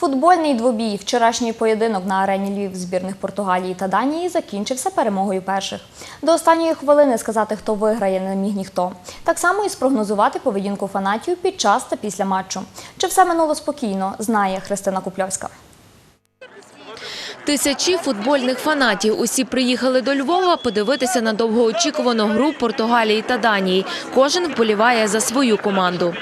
Футбольний двобій. Вчорашній поєдинок на арені Львів збірних Португалії та Данії закінчився перемогою перших. До останньої хвилини сказати, хто виграє, не міг ніхто. Так само і спрогнозувати поведінку фанатів під час та після матчу. Чи все минуло спокійно, знає Христина Купльовська. Тисячі футбольних фанатів усі приїхали до Львова подивитися на довгоочікувану гру Португалії та Данії. Кожен вболіває за свою команду.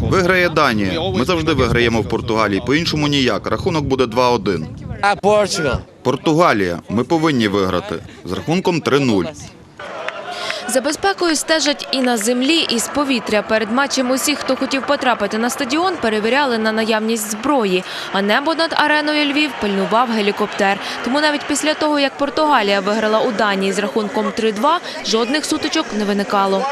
Виграє Данія. Ми завжди виграємо в Португалії. По-іншому ніяк. Рахунок буде 2-1. Ah, Portugal. Португалія. Ми повинні виграти. З рахунком 3-0. За безпекою стежать і на землі, і з повітря. Перед матчем усіх, хто хотів потрапити на стадіон, перевіряли на наявність зброї. А небо над ареною Львів пильнував гелікоптер. Тому навіть після того, як Португалія виграла у Данії з рахунком 3-2, жодних сутичок не виникало.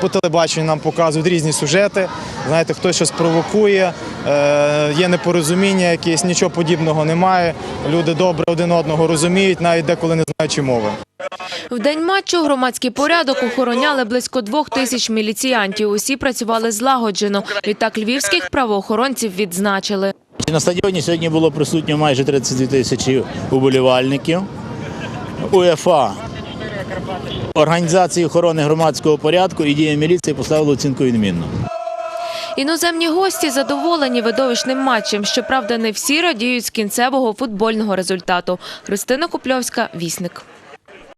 По телебаченню нам показують різні сюжети. Знаєте, хтось щось провокує, е, є непорозуміння якесь, нічого подібного немає. Люди добре один одного розуміють, навіть деколи не знаючи мови. В день матчу громадський порядок охороняли близько двох тисяч міліціянтів. Усі працювали злагоджено. Відтак львівських правоохоронців відзначили. На стадіоні сьогодні було присутньо майже 32 тисячі уболівальників. УЄФА Організації охорони громадського порядку і дія міліції поставили оцінку відмінно. Іноземні гості задоволені видовищним матчем. Щоправда, не всі радіють з кінцевого футбольного результату. Христина Купльовська, Вісник.